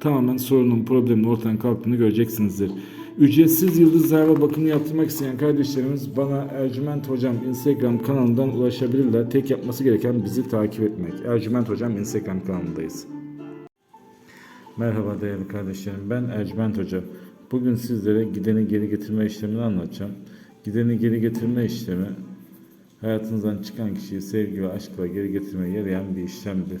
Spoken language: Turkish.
tamamen sorunun, problemin ortadan kalktığını göreceksinizdir. Ücretsiz yıldız zarfa bakımı yaptırmak isteyen kardeşlerimiz bana Ercüment Hocam Instagram kanalından ulaşabilirler. Tek yapması gereken bizi takip etmek. Ercüment Hocam Instagram kanalındayız. Merhaba değerli kardeşlerim. Ben Ercüment Hoca. Bugün sizlere gideni geri getirme işlemini anlatacağım. Gideni geri getirme işlemi hayatınızdan çıkan kişiyi sevgi ve aşkla geri getirmeye yarayan bir işlemdir.